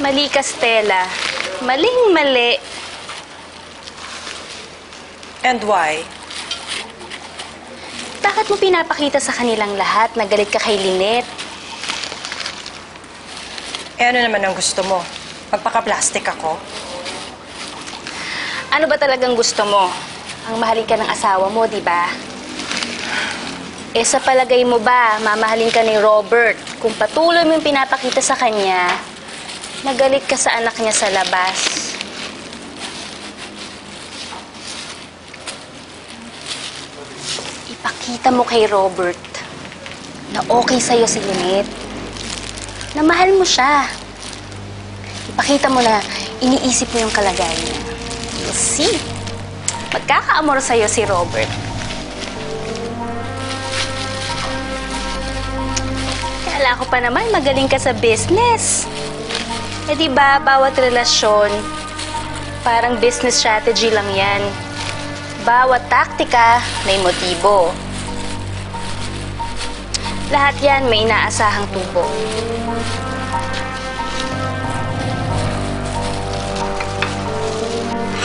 Mali ka, Stella. Maling mali. And why? Bakit mo pinapakita sa kanilang lahat na galit ka kay Lynette? Eh ano naman ang gusto mo? Magpaka-plastic ako? Ano ba talagang gusto mo? Ang mahalin ka ng asawa mo, di ba? Eh sa palagay mo ba, mamahalin ka ni Robert kung patuloy mo yung pinapakita sa kanya, nagalit ka sa anak niya sa labas? Ipakita mo kay Robert na okay sa'yo si Lynette. Na mahal mo siya. Ipakita mo na iniisip mo yung kalagayan niya. You'll see. Magkakaamor sa'yo si Robert. Kala ko pa naman magaling ka sa business. Eh di ba, bawat relasyon, parang business strategy lang yan. Bawat taktika may motibo. Lahat yan may inaasahang tubo.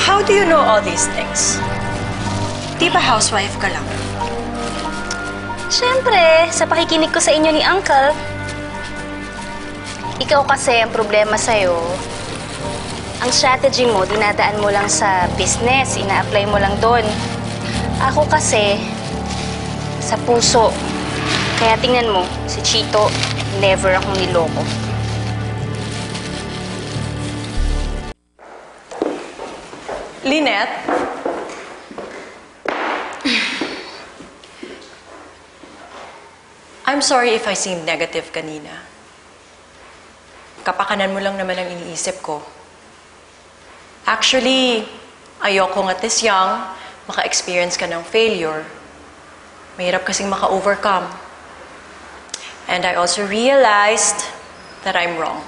How do you know all these things? Di ba housewife ka lang? Siyempre, sa pakikinig ko sa inyo ni Uncle, ikaw kasi ang problema sa'yo, ang strategy mo, dinadaan mo lang sa business, ina-apply mo lang doon. Ako kasi, sa puso. Kaya tingnan mo, si Chito, never akong niloko. Lynette? I'm sorry if I seemed negative kanina. Kapakanan mo lang naman ang iniisip ko. Actually, ayoko at this young, maka-experience ka ng failure. Mahirap kasing maka-overcome. And I also realized that I'm wrong.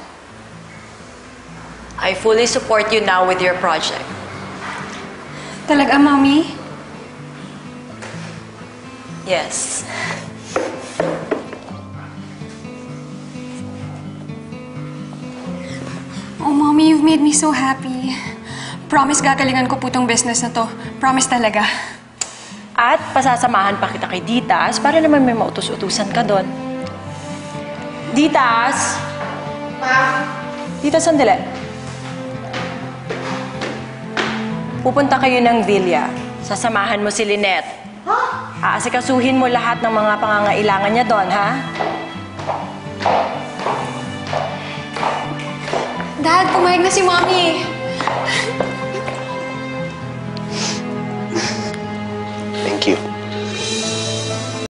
I fully support you now with your project. Talaga, Mommy? Yes. You've made me so happy. Promise gagalingan ko po tong business na to. Promise talaga. At pasasamahan pa kita kay Ditas para naman may mautos-utusan ka doon. Ditas! Ma? Ditas, sandali. Pupunta kayo ng Villa. Sasamahan mo si Lynette. Ha? Aasikasuhin mo lahat ng mga pangangailangan niya doon, ha? Dad, pumayag na si Mommy.